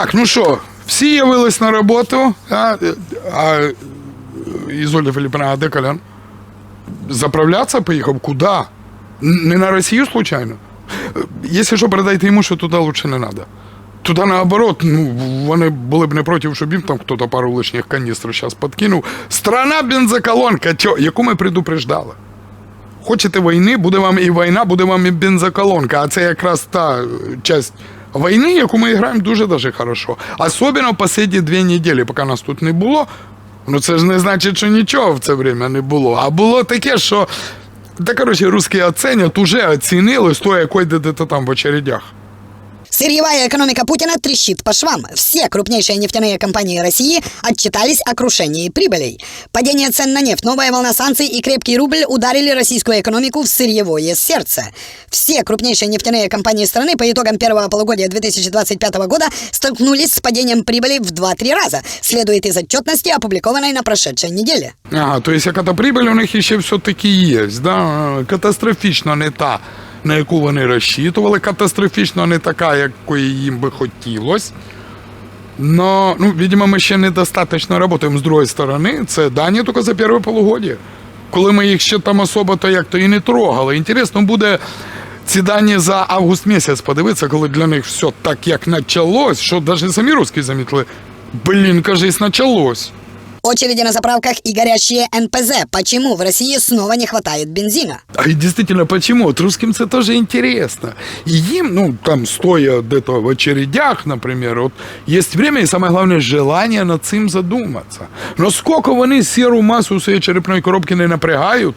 Так, ну що, всі явились на роботу, а, а Ізольда Філіппина, а де Колян? Заправляться поїхав? Куди? Не на Росію, случайно? Якщо що, передайте йому, що туди лучше не треба. Туди наоборот, ну, вони були б не проти, щоб їм там хтось пару лишніх каністр зараз подкинув. Страна бензоколонка, чо, яку ми предупреждали. Хочете війни, буде вам і війна, буде вам і бензоколонка. А це якраз та часть війни, яку ми граємо дуже дуже хорошо. Особливо останні дві неділі, поки нас тут не було. Ну це ж не значить, що нічого в це время не було. А було таке, що. Та коротше, русські оцінять, уже оцінили, стоя койде там в очередях. Сырьевая экономика Путина трещит по швам. Все крупнейшие нефтяные компании России отчитались о крушении прибылей. Падение цен на нефть, новая волна санкций и крепкий рубль ударили российскую экономику в сырьевое сердце. Все крупнейшие нефтяные компании страны по итогам первого полугодия 2025 года столкнулись с падением прибыли в 2-3 раза, следует из отчетности, опубликованной на прошедшей неделе. Ага, то есть яка-то прибыль у них ще все-таки є, да? катастрофічно не та, на яку вони розчитували, катастрофічно не така, якої їм би хотілося. Но, ну, видимо, ми ще недостатньо працюємо з другої сторони. Це дані тільки за перше полугодие. Коли ми їх ще там особо то як то і не трогали. Інтересно буде ці дані за август місяць подивитися, коли для них все так як почалось, що навіть самі русські замітили. Блін, кажись, почалось. Очереди на заправках и горящие НПЗ. Почему в России снова не хватает бензина? А действительно, почему? Вот русским это тоже интересно. И им, ну, там, стоя где-то в очередях, например, вот, есть время и, самое главное, желание над цим задуматься. Но сколько вони серу масу своєї черепної коробки не напрягають,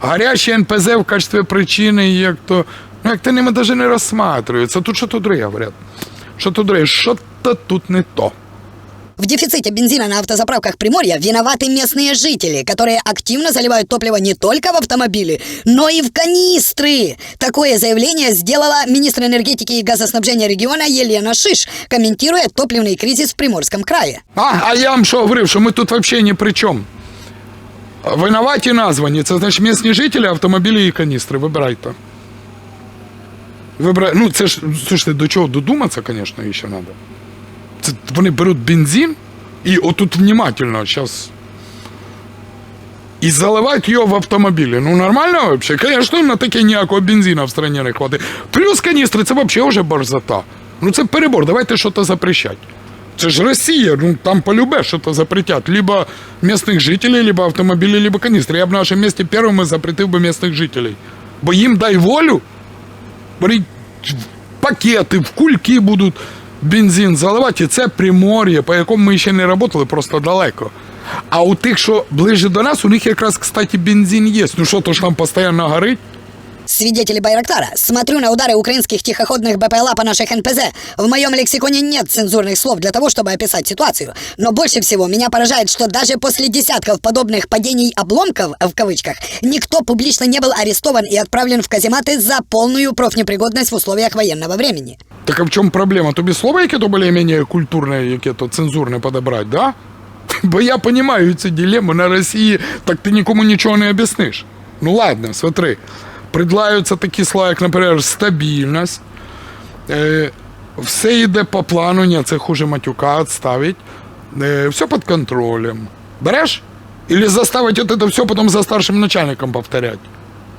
горящі НПЗ в качестве причини, як то, ну, як то ними даже не розсматриваються. Тут що-то друге, говорять. Що-то друге, що-то тут не то. В дефиците бензина на автозаправках Приморья виноваты местные жители, которые активно заливают топливо не только в автомобили, но и в канистры. Такое заявление сделала министр энергетики и газоснабжения региона Елена Шиш, комментируя топливный кризис в Приморском крае. А, а я вам що говорив, що ми тут взагалі ні при чому. Винуваті названі, це значить місні жителі, автомобілі і каністри. Вибирайте. Вибирай. Ну, це ж, слушайте, до чого додуматися, звісно, ще треба. Це вони беруть бензин і отут внимательно зараз. І заливають його в автомобілі. Ну нормально взагалі? Звісно, на таке ніякого бензина в страні не хватить. Плюс каністри це взагалі вже борзота. Ну це перебор, давайте щось запрещать. Це ж Росія, ну там полюбе что-то запретят. Либо местных жителей, либо автомобили, либо канистры. Я б на нашем месте первым запретив би местных жителей. Бо їм дай волю, вони в пакети, в кульки будуть бензин заливати. Це примор'я, по якому ми ще не працювали, просто далеко. А у тих, що ближче до нас, у них якраз, кстати, бензин є. Ну що, то ж там постійно горить? Свидетели Байрактара. Смотрю на удары украинских тихоходных БПЛА по наших НПЗ. В моем лексиконе нет цензурных слов для того, чтобы описать ситуацию. Но больше всего меня поражает, что даже после десятков подобных падений обломков, в кавычках, никто публично не был арестован и отправлен в казематы за полную профнепригодность в условиях военного времени. Так а в чому проблема? Тобі слово яке то більш-менш культурне, яке то цензурне подобрати, да? Бо я розумію цю дилемму на Росії, так ти нікому нічого не об'ясниш. Ну ладно, смотри. Предлагаються такі слова, як, наприклад, стабільність. Е, все йде по плану, ні, це хуже матюка відставить. Е, все під контролем. Береш? Или заставить вот это все потом за старшим начальником повторять?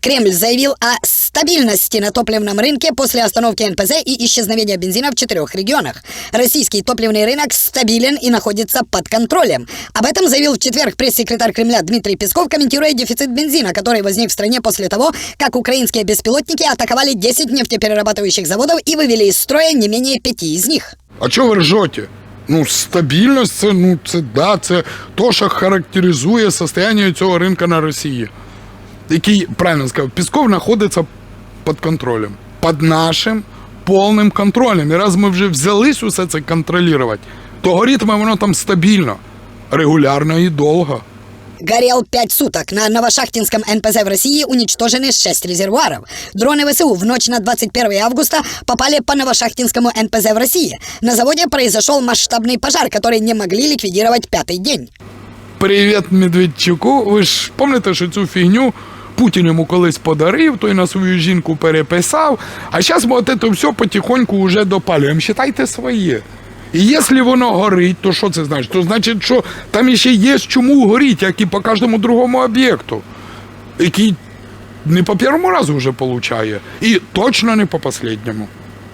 Кремль заявил о стабильности на топливном рынке после остановки НПЗ и исчезновения бензина в четырех регионах. Российский топливный рынок стабилен и находится под контролем. Об этом заявил в четверг пресс-секретарь Кремля Дмитрий Песков, комментируя дефицит бензина, который возник в стране после того, как украинские беспилотники атаковали 10 нефтеперерабатывающих заводов и вывели из строя не менее пяти из них. А чого ви ржете? Ну, стабільність це, ну, це да, це то, що характеризує состояние цього ринку на Росії. Який, правильно сказав, Пісков знаходиться під контролем. Під нашим повним контролем. І раз ми вже взялись усе це контролювати, то горітиме воно там стабільно, регулярно і довго. Горел пять суток. На Новошахтинском НПЗ в России уничтожены 6 резервуаров. Дроны ВСУ в ночь на 21 августа попали по Новошахтинскому НПЗ в России. На заводе произошел масштабный пожар, который не могли ликвидировать пятый день. Привіт Медведчуку. Ви ж пам'ятаєте, що цю фігню Путін йому колись подарив, той на свою жінку переписав. А зараз ми от це все потихоньку вже допалюємо. Считайте своє. І якщо воно горить, то що це значить? То значить, що там ще є чому горіти, як і по кожному другому об'єкту, який не по першому разу вже получає, і точно не по последньому.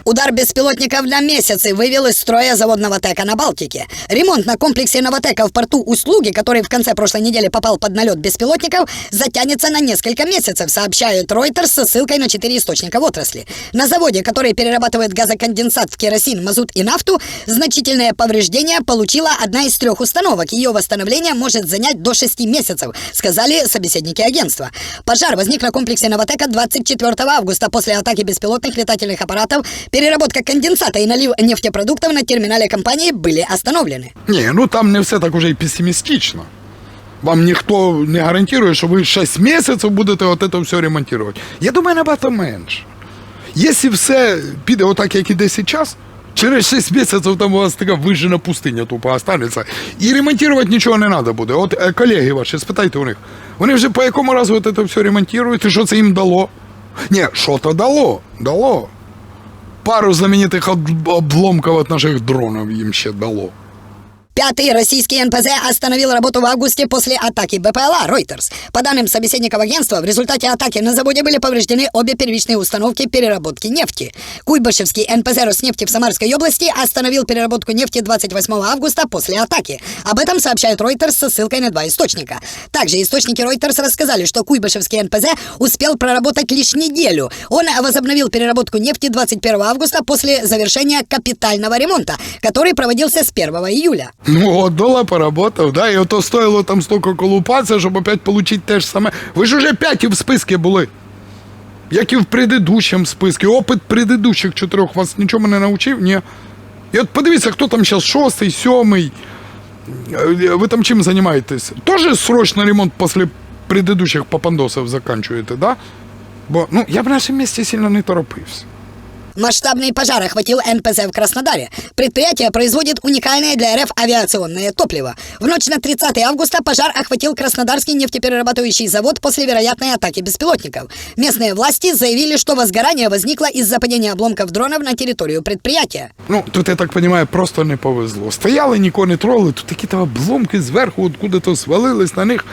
Удар беспилотников на месяцы вывел из строя завод «Новотека» на Балтике. Ремонт на комплексе «Новотека» в порту «Услуги», который в конце прошлой недели попал под налет беспилотников, затянется на несколько месяцев, сообщает Reuters со ссылкой на четыре источника в отрасли. На заводе, который перерабатывает газоконденсат в керосин, мазут и нафту, значительное повреждение получила одна из трех установок. Ее восстановление может занять до шести месяцев, сказали собеседники агентства. Пожар возник на комплексе «Новотека» 24 августа после атаки беспилотных летательных аппаратов. Переработка конденсата и налив нефтепродуктов на терминале компании были остановлены. Ні, ну там не все так уже і песимістично. Вам ніхто не гарантує, що ви 6 місяців будете от це все ремонтувати. Я думаю, набагато менше. Якщо все піде отак, як іде зараз, через 6 місяців там у вас така вижена пустиня тупо останеться. І ремонтувати нічого не треба буде. От е, колеги ваші, спитайте у них. Вони вже по якому разу от це все ремонтують, і що це їм дало? Ні, що то дало? Дало. Пару знаменитих об- обломків от наших дронов їм ще дало. Пятый российский НПЗ остановил работу в августе после атаки БПЛА Reuters. По данным собеседников агентства, в результате атаки на заводе были повреждены обе первичные установки переработки нефти. Куйбышевский НПЗ Роснефти в Самарской области остановил переработку нефти 28 августа после атаки. Об этом сообщает Reuters со ссылкой на два источника. Также источники Reuters рассказали, что Куйбышевский НПЗ успел проработать лишь неделю. Он возобновил переработку нефти 21 августа после завершения капитального ремонта, который проводился с 1 июля. Ну, от дола поработав, да, і ото стоїло там стільки колупатися, щоб опять отримати те ж саме. Ви ж уже п'яті в списку були. Як і в предыдущому списку. Опит предыдущих чотирьох вас нічого не навчив? Ні. І от подивіться, хто там зараз шостий, сьомий. Е, Ви там чим займаєтесь? Тоже срочно ремонт після предыдущих попандосів заканчуєте, да? Бо ну, я б на нашому місці сильно не торопився. Масштабный пожар охватил НПЗ в Краснодаре. Предприятие производит уникальное для РФ авиационное топливо. В ночь на 30 августа пожар охватил Краснодарский нефтеперерабатывающий завод после вероятной атаки беспилотников. Местные власти заявили, что возгорание возникло из-за падения обломков дронов на территорию предприятия. Ну, тут, я так розумію, просто не повезло. Стояли, нікого не трогали, тут такі там обломки зверху, откуда то свалились на них.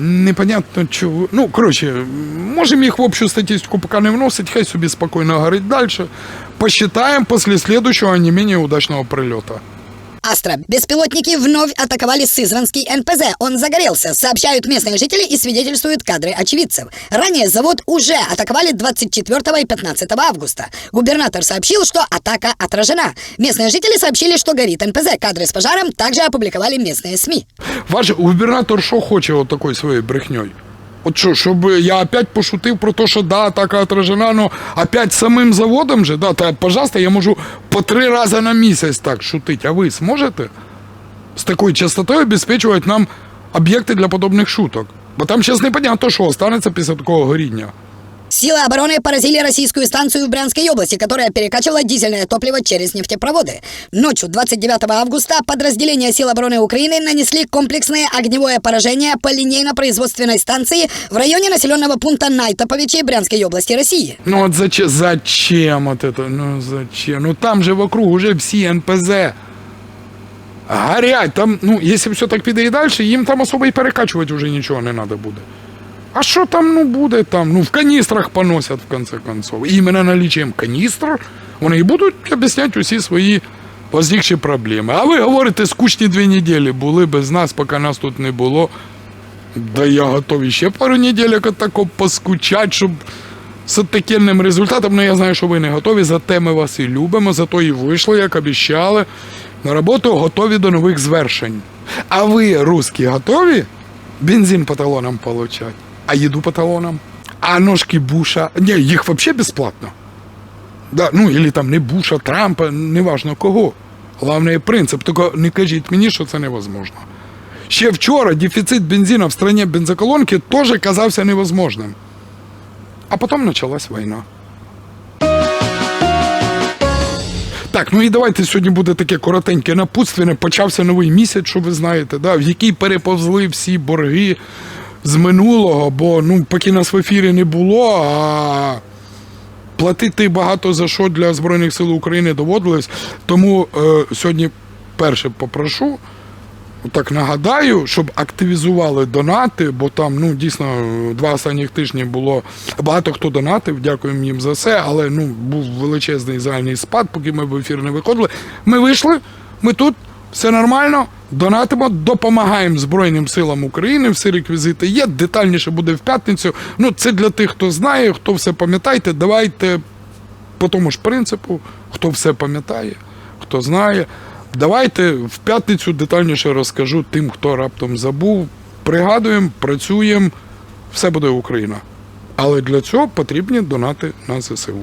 Непонятно чого. Ну, коротше, можемо їх в общу статистику поки не вносить, хай собі спокійно горить далі. Посчитаємо после следующего не менее удачного прилета. Астра. Беспилотники вновь атаковали Сызранский НПЗ. Он загорелся, сообщают местные жители и свидетельствуют кадры очевидцев. Ранее завод уже атаковали 24 и 15 августа. Губернатор сообщил, что атака отражена. Местные жители сообщили, что горит НПЗ. Кадры с пожаром также опубликовали местные СМИ. Ваш губернатор що хоче от такою своєю брехньою? От що, щоб я опять пошутив про те, що да, атака отражена, ну опять самим заводом же, да, та, пожалуйста, я можу по три рази на місяць так шутити. А ви зможете з такою частотою обезпечувати нам об'єкти для подобних шуток? Бо там зараз непонятно, що останеться після такого горіння. Силы обороны поразили российскую станцию в Брянской области, которая перекачивала дизельное топливо через нефтепроводы. Ночью 29 августа подразделения сил обороны Украины нанесли комплексное огневое поражение по линейно-производственной станции в районе населенного пункта Найтоповичи Брянской области России. Ну от зачем, зачем от это? Ну зачем? Ну там же вокруг уже всі НПЗ. Горять, там, ну, якщо все так піде і далі, їм там особо і перекачувати вже нічого не треба буде. А що там ну буде там? Ну в каністрах поносять в конце концов. І іменно наліччям каністр вони і будуть об'ясняти усі свої возникші проблеми. А ви говорите, скучні дві неділі були без нас, поки нас тут не було. Да я готовий ще пару неділь тако поскучати, щоб з таким результатом. Ну я знаю, що ви не готові, зате ми вас і любимо, зато і вийшли, як обіцяли. На роботу готові до нових звершень. А ви, русські, готові бензин по талонам получать? А їду по талонам? А ножки Буша? Ні, їх взагалі безплатно. Да, ну, или там не Буша, Трампа, неважно кого. Головний принцип, тільки не кажіть мені, що це невозможно. Ще вчора дефіцит бензина в стране бензоколонки теж казався невозможним. А потім почалась війна. Так, ну і давайте сьогодні буде таке коротеньке напутственне. Почався новий місяць, що ви знаєте, да, в який переповзли всі борги з минулого, бо ну, поки нас в ефірі не було, а платити багато за що для Збройних сил України доводилось. Тому е, сьогодні перше попрошу. Так нагадаю, щоб активізували донати, бо там ну дійсно два останніх тижні було багато хто донатив. Дякуємо їм за це. Але ну був величезний загальний спад, поки ми в ефір не виходили. Ми вийшли, ми тут, все нормально. Донатимо, допомагаємо Збройним силам України. Всі реквізити є. Детальніше буде в п'ятницю. Ну це для тих, хто знає, хто все пам'ятаєте. Давайте по тому ж принципу, хто все пам'ятає, хто знає. Давайте в п'ятницю детальніше розкажу тим, хто раптом забув. Пригадуємо, працюємо, все буде Україна. Але для цього потрібні донати на ЗСУ.